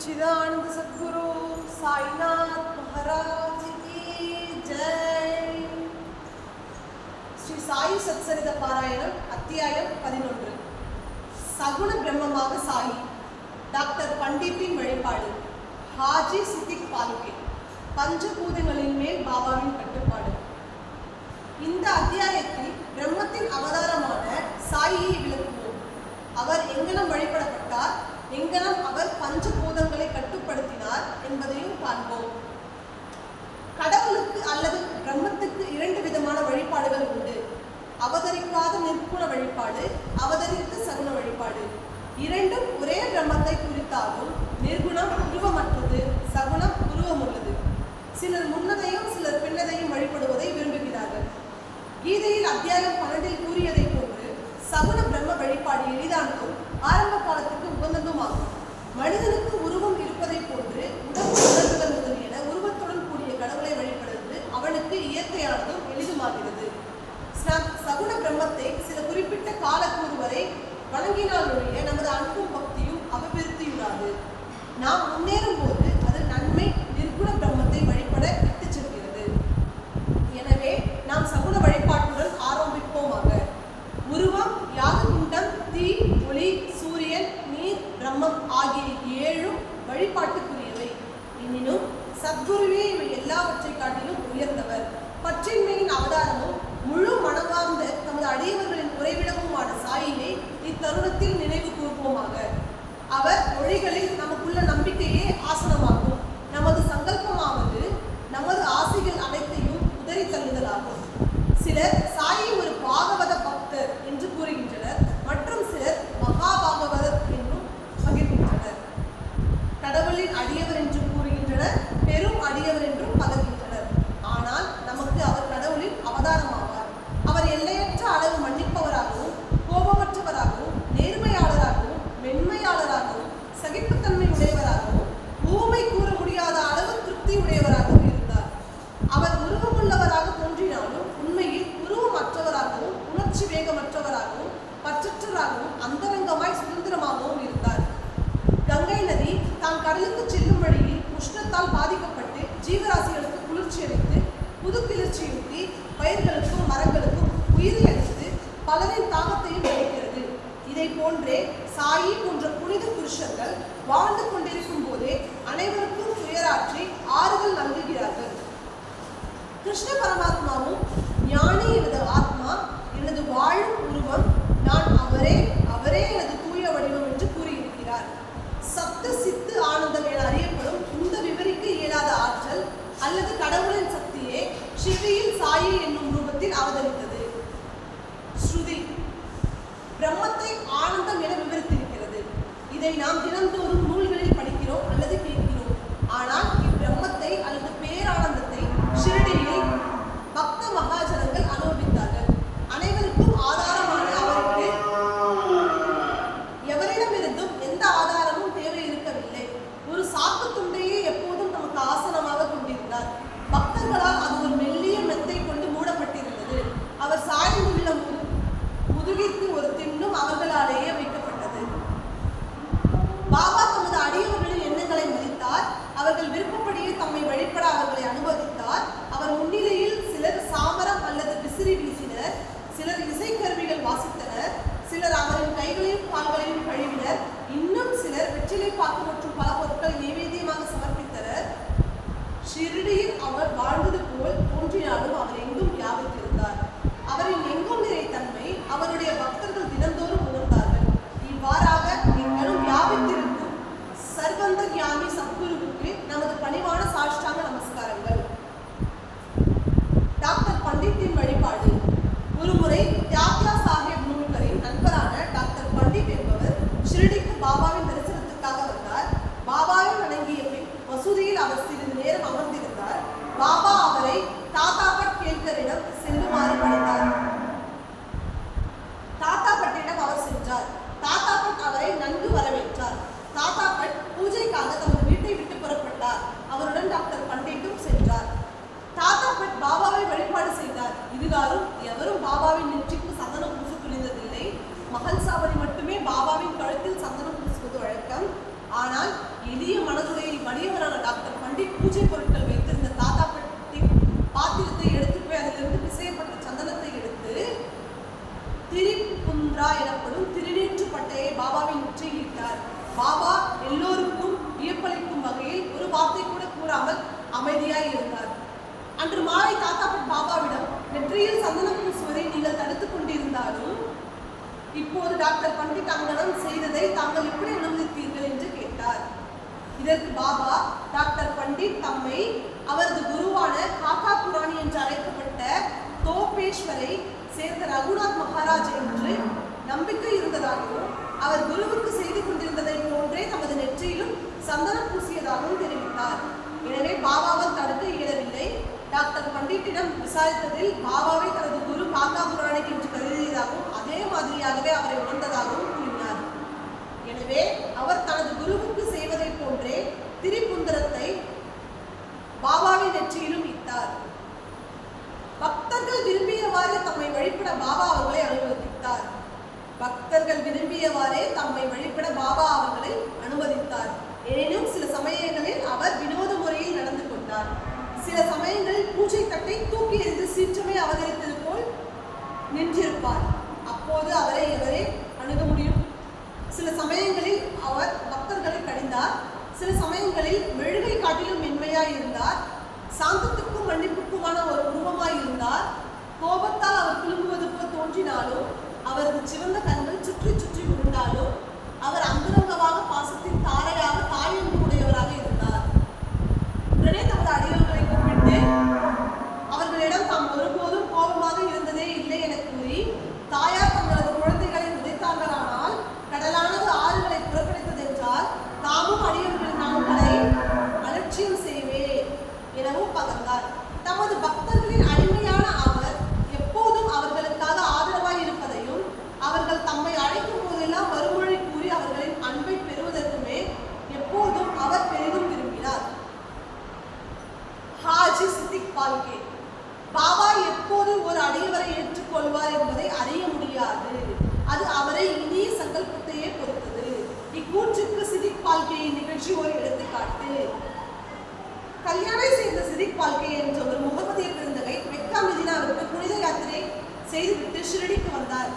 सच्चिदानंद சத்குரு சாய்நாத் महाराज की ஸ்ரீ சாயி சத்சரித பாராயணம் அத்தியாயம் பதினொன்று. சகுண பிரம்மமாக சாயி டாக்டர் பண்டிட்டின் வழிபாடு ஹாஜி சித்திக் பாலுகே பஞ்சபூதங்களின் மேல் பாபாவின் கட்டுப்பாடு. இந்த அத்தியாயத்தில் பிரம்மத்தின் அவதாரமான சாயியை விளக்குவோம். அவர் எங்கனம் வழி அதாவது நிற்குண வழிபாடு அவதரித்து சகுண வழிபாடு. இரண்டும் ஒரே பிரம்மத்தை குறித்தாகும் நிர்குணம் உருவமற்றது சகுனம் உருவமுள்ளது. சிலர் முன்னதையும் சிலர் பின்னதையும் வழிபடுவதை விரும்புகிறார்கள். கீதையில் அத்தியாயம் பன்னெண்டில் கூறியதை போன்று சகுண பிரம்ம வழிபாடு எளிதானதும் ஆரம்ப காலத்துக்கு உகந்ததும் ஆகும் மனிதனுக்கு உருவம் இருப்பதைப் போன்று உடல் உணர்வுகள் முதலியன உருவத்துடன் கூடிய கடவுளை வழிபடுவது அவனுக்கு இயற்கையானதும் சகுண பிரம்மத்தை சில குறிப்பிட்ட காலக்கூறு வரை வழங்கினால் ஒழிய நமது அன்பும் பக்தியும் அபிவிருத்தியுடாது நாம் முன்னேறும் போது வெப்பத்தால் பாதிக்கப்பட்டு ஜீவராசிகளுக்கு குளிர்ச்சி அளித்து புது கிளர்ச்சியூட்டி பயிர்களுக்கும் மரங்களுக்கும் உயிரை அளித்து பலரின் தாகத்தையும் அளிக்கிறது. இதை போன்றே சாயி போன்ற புனித புருஷர்கள் வாழ்ந்து கொண்டிருக்கும் போதே அனைவருக்கும் துயராற்றி ஆறுதல் நல்குகிறார்கள். கிருஷ்ண பரமாத்மாவும் ஞானி எனது டாக்டர் பண்டி அங்கனம் செய்ததை தாங்கள் எப்படி அனுமதித்தீர்கள் என்று கேட்டார். இதற்கு பாபா டாக்டர் பண்டிட் தம்மை அவரது குருவான காக்கா புராணி என்று அழைக்கப்பட்ட தோப்பேஸ்வரை சேர்ந்த ரகுநாத் மகாராஜ் என்று நம்பிக்கை இருந்ததாகவும் அவர் குருவுக்கு செய்து கொண்டிருந்ததை போன்றே தமது நெற்றியிலும் சந்தனம் பூசியதாகவும் தெரிவித்தார். எனவே பாபாவால் தடுக்க இயலவில்லை. டாக்டர் பண்டிட்டிடம் விசாரித்ததில் பாபாவை தனது குரு காக்கா புராணி என்று கருதியதாகவும் வழியாகவே அவரை உணர்ந்ததாகவும் கூறினார். எனவே அவர் தனது குருவுக்கு செய்வதைப் போன்றே திரிபுந்தரத்தை பாபாவின் நெற்றியிலும் இட்டார். பக்தர்கள் விரும்பியவாறு தம்மை வழிபட பாபா அவர்களை அனுமதித்தார். பக்தர்கள் விரும்பியவாறே தம்மை வழிபட பாபா அவர்களை அனுமதித்தார். எனினும் சில சமயங்களில் அவர் வினோத முறையில் நடந்து கொண்டார். சில சமயங்களில் பூஜை தட்டை தூக்கி எறிந்து சீற்றமே அவதரித்தது போல் நின்றிருப்பார். அப்போது அவரை எவரே அணுக முடியும்? சில சமயங்களில் அவர் பக்தர்களை கடிந்தார். சில சமயங்களில் மெழுகை காட்டிலும் மென்மையாய் இருந்தார். சாந்தத்துக்கும் மன்னிப்புக்குமான ஒரு உருவமாய் இருந்தார். கோபத்தால் அவர் குலுங்குவது எனவும் பகர்ந்தார் தமது பக்தர்களின் அடிமையான அவர் எப்போதும் அவர்களுக்காக ஆதரவாய் இருப்பதையும் அவர்கள் தம்மை அழைக்கும் போதெல்லாம் மறுமொழி கூறி அவர்களின் அன்பை பெறுவதற்குமே எப்போதும் அவர் பெரிதும் விரும்பினார். ஹாஜி சித்திக் பால்கே பாபா எப்போது ஒரு அடியவரை ஏற்றுக்கொள்வார் என்பதை அறிய முடியாது. அது அவரை இனிய சங்கல்பத்தையே பொறுத்தது. இக்கூற்றுக்கு சிதிக் பால்கேயின் நிகழ்ச்சி ஒரு எடுத்துக்காட்டு. கல்யாணை செய்த சிதிக் பால்கே என்ற ஒரு முகமதிய பெருந்தகை மெக்கா மதினாவிற்கு புனித யாத்திரை செய்துவிட்டு ஷிரடிக்கு வந்தார்.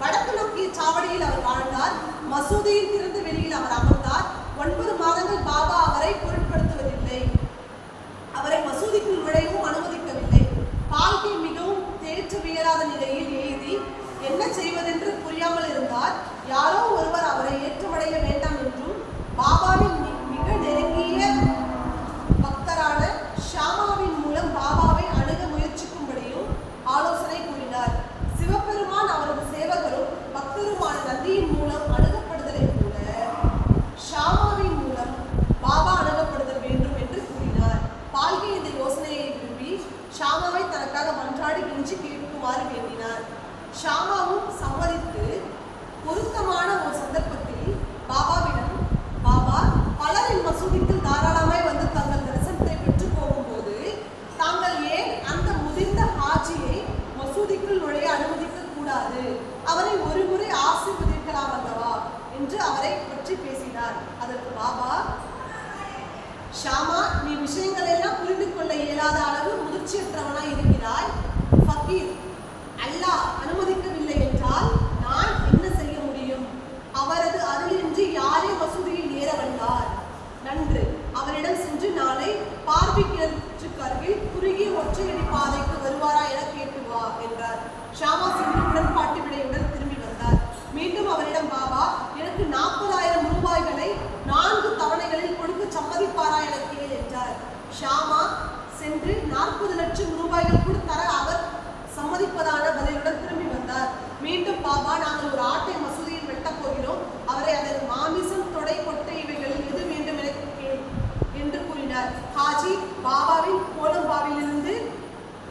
வடக்கு நோக்கிய சாவடியில் அவர் வாழ்ந்தார். மசூதியின் திறந்த வெளியில் அவர் அமர்ந்தார். ஒன்பது மாதங்கள் பாபா அவரை பொருட்படுத்துவதில்லை. அவரை மசூதிக்குள் நுழையவும் அனுமதிக்கவில்லை. பால்கே மிகவும் தேற்றவியலாத நிலையில் எழுதி என்ன செய்வதென்று புரியாமல் இருந்தார் யாரோ பற்றி பேசினார். அதற்கு பாபா ஷாமா நீ விஷயங்களை எல்லாம் புரிந்து கொள்ள இயலாத அளவு முதிர்ச்சியற்றவனாய் இருக்கிறாய். ஃபக்கீர் அல்லாஹ் அனுமதிக்கவில்லை என்றால் நான் என்ன செய்ய முடியும்? அவரது அருளின்றி யாரே மசூதியில் ஏற வந்தார்? நன்று. அவரிடம் சென்று நாளை பார்வை கிணற்றுக்கு அருகில் குறுகிய ஒற்றையடி பாதைக்கு ஹாஜி பாபாவின் கோலம்பாவிலிருந்து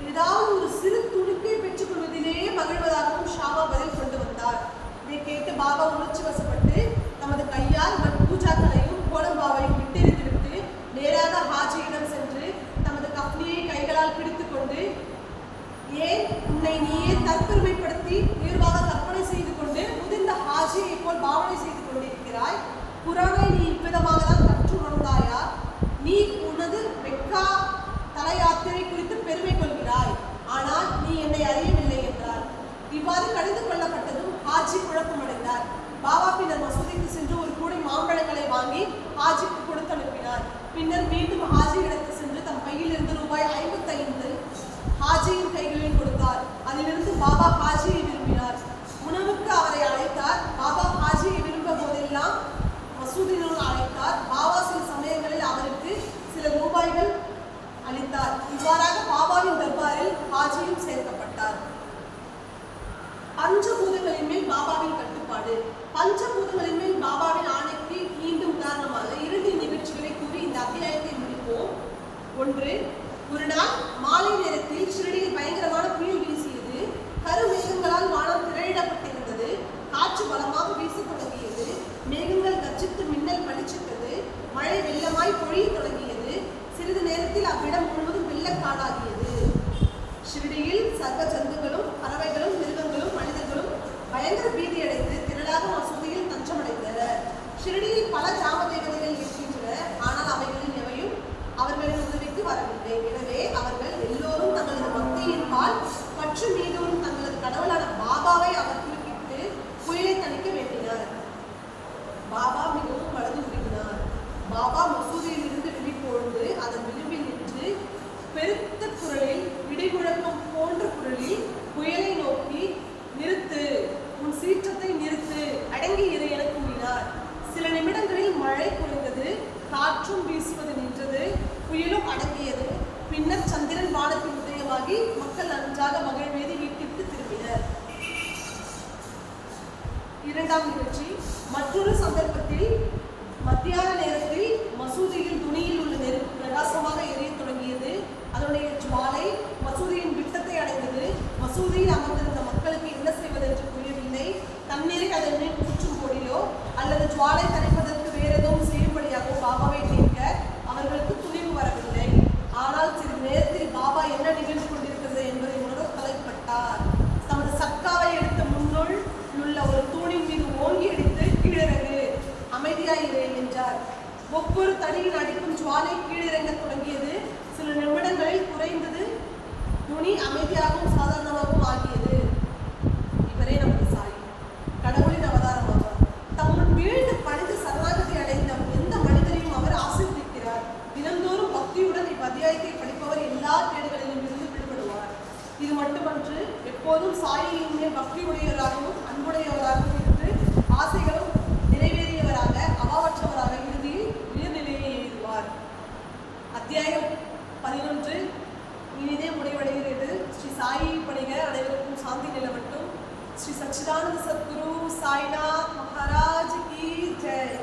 ஏதாவது ஒரு சிறு துடுக்கை பெற்றுக் கொள்வதிலேயே மகிழ்வதாகவும் ஷாமா பதில் கொண்டு வந்தார். இதை கேட்டு பாபா உணர்ச்சி வசப்பட்டு தமது கையால் மற்ற பூஜாக்களையும் கோலம்பாவையும் விட்டெறிந்துவிட்டு நேராக ஹாஜியிடம் சென்று தமது கப்னியை கைகளால் பிடித்துக்கொண்டு ஏன் உன்னை நீயே தற்பெருமைப்படுத்தி உயர்வாக கற்பனை செய்து கொண்டு முதிர்ந்த ஹாஜியை போல் பாவனை செய்து பாபா ஹாஜியை விரும்பினார். உணவுக்கு அவரை அழைத்தார். பாபா ஹாஜியை விரும்ப போதெல்லாம் மசூதினுள் அழைத்தார். பாபா சில சமயங்களில் அவருக்கு சில ரூபாய்கள் அளித்தார். இவ்வாறாக பாபாவின் தர்பாரில் ஹாஜியும் சேர்க்கப்பட்டார். பஞ்சபூதங்களின் மேல் பாபாவின் கட்டுப்பாடு. பஞ்சபூதங்களின் மேல் பாபாவின் ஆணைக்கு மீண்டும் உதாரணமாக இறுதி நிகழ்ச்சிகளை கூறி இந்த அத்தியாயத்தை முடிப்போம். ஒன்று ஒரு நாள் மாலை நேரத்தில் ஷிரடியில் பயங்கரமான புயல் வீசி கருமேகங்களால் வானம் திரையிடப்பட்டிருந்தது. காற்று பலமாக வீசத் தொடங்கியது மேகங்கள் கர்ஜித்து மின்னல் பளிச்சிட்டது. மழை வெள்ளமாய் பொழியத் தொடங்கியது. சிறிது நேரத்தில் அவ்விடம் முழுவதும் வெள்ளக்காடாகியது. ஷிரடியில் சர்வ ஜந்துகளும் பறவைகளும் மிருகங்களும் மனிதர்களும் பயங்கர காற்றும் வீசுவது நின்றது. புயலும் அடங்கியது. பின்னர் சந்திரன் வானத்தில் உதயமாகி மக்கள் நன்றாக மகிழ்வேதி வீட்டிற்கு திரும்பினர். இரண்டாம் நிகழ்ச்சி ஒவ்வொரு தனியில் அடிக்கும் ஜுவாலை கீழிறங்க தொடங்கியது. சில நிமிடங்களில் குறைந்தது துணி அமைதியாகவும் சாதாரணமாகவும் ஆகியது. இவரே நமது சாய். கடவுளின் அவதாரமாவார். தம்முள் வீழ்ந்து பணிந்து சரணாகதி அடைந்த எந்த மனிதரையும் அவர் ஆசிர்வதிக்கிறார். தினந்தோறும் பக்தியுடன் இவ்வத்தியாயத்தை படிப்பவர் எல்லா கேடுகளிலும் இருந்து விடுபடுவார். இது மட்டுமன்று எப்போதும் சாயின் மேல் பக்தியுடையவராகவும் அன்புடையவராகவும் இருந்து ஆசைகளும் அத்தியாயம் பதினொன்று. இனிதே முடிவடைகிறது. ஸ்ரீ சாயி பணிக அனைவருக்கும் சாந்தி நிலவட்டும். ஸ்ரீ சச்சிதானந்த சத்குரு சாய்நாத் மகாராஜ் கீ. ஜெய்.